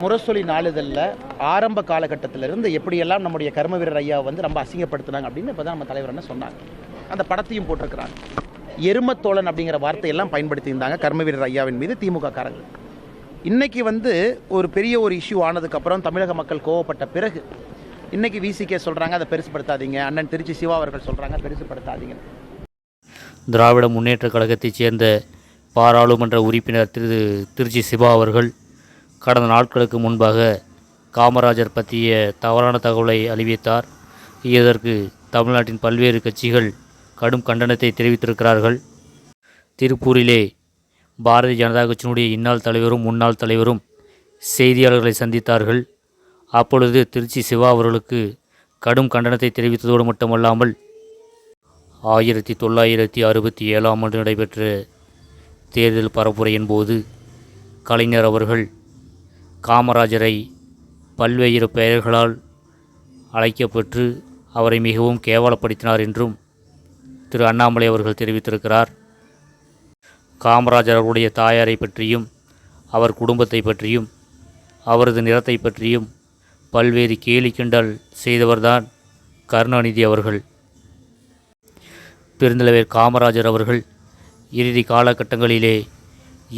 முரசொலி நாளிதழில் ஆரம்ப காலகட்டத்திலிருந்து எப்படியெல்லாம் நம்முடைய கர்ம வீரர் ஐயா வந்து ரொம்ப அசிங்கப்படுத்துனாங்க அப்படின்னு இப்போ தான் நம்ம தலைவர் என்ன சொன்னாங்க. அந்த படத்தையும் போட்டிருக்கிறாங்க. எருமத்தோழன் அப்படிங்கிற வார்த்தையெல்லாம் பயன்படுத்தியிருந்தாங்க கர்ம வீரர் ஐயாவின் மீது திமுக காரங்கள் இன்றைக்கி வந்து ஒரு பெரிய ஒரு இஷ்யூ ஆனதுக்கப்புறம் தமிழக மக்கள் கோவப்பட்ட பிறகு இன்றைக்கி விசிகே சொல்கிறாங்க அதை பெருசுப்படுத்தாதீங்க. அண்ணன் திருச்சி சிவா அவர்கள் சொல்கிறாங்க பெருசுப்படுத்தாதீங்க. திராவிட முன்னேற்றக் கழகத்தைச் சேர்ந்த பாராளுமன்ற உறுப்பினர் திரு திருச்சி சிவா அவர்கள் கடந்த நாட்களுக்கு முன்பாக காமராஜர் பற்றிய தவறான தகவலை அறிவித்தார் இதற்கு தமிழ்நாட்டின் பல்வேறு கட்சிகள் கடும் கண்டனத்தை தெரிவித்திருக்கிறார்கள். திருப்பூரிலே பாரதிய ஜனதா கட்சியினுடைய இந்நாள் தலைவரும் முன்னாள் தலைவரும் செய்தியாளர்களை சந்தித்தார்கள். அப்பொழுது திருச்சி சிவா அவர்களுக்கு கடும் கண்டனத்தை தெரிவித்ததோடு மட்டுமல்லாமல் ஆயிரத்தி தொள்ளாயிரத்தி அறுபத்தி ஏழாம் ஆண்டு நடைபெற்ற தேர்தல் பரப்புரையின் போது கலைஞர் அவர்கள் காமராஜரை பல்வேறு பெயர்களால் அழைக்கப்பெற்று அவரை மிகவும் கேவலப்படுத்தினார் என்றும் திரு அண்ணாமலை அவர்கள் தெரிவித்திருக்கிறார். காமராஜர் அவருடைய தாயாரை பற்றியும் அவர் குடும்பத்தை பற்றியும் அவரது நிறத்தை பற்றியும் பல்வேறு கேலி கிண்டல் செய்தவர்தான் கருணாநிதி அவர்கள். பெருந்தலைவர் காமராஜர் அவர்கள் இறுதி காலகட்டங்களிலே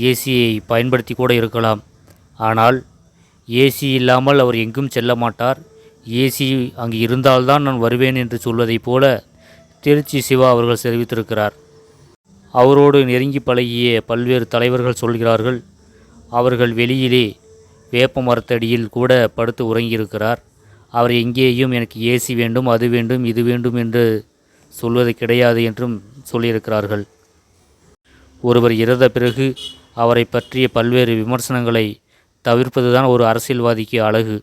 ஏசியை பயன்படுத்தி கூட இருக்கலாம். ஆனால் ஏசி இல்லாமல் அவர் எங்கும் செல்ல மாட்டார். ஏசி அங்கு இருந்தால்தான் நான் வருவேன் என்று சொல்வதைப் போல திருச்சி சிவா அவர்கள் தெரிவித்திருக்கிறார். அவரோடு நெருங்கி பழகிய பல்வேறு தலைவர்கள் சொல்கிறார்கள் அவர்கள் வெளியிலே வேப்ப மரத்தடியில் கூட படுத்து உறங்கியிருக்கிறார். அவர் எங்கேயும் எனக்கு ஏசி வேண்டும் அது வேண்டும் இது வேண்டும் என்று சொல்வது கிடையாது என்றும் சொல்லியிருக்கிறார்கள். ஒருவர் இறந்த பிறகு அவரை பற்றிய பல்வேறு விமர்சனங்களை தவிர்ப்பது தான் ஒரு அரசியல்வாதிக்கு அழகு.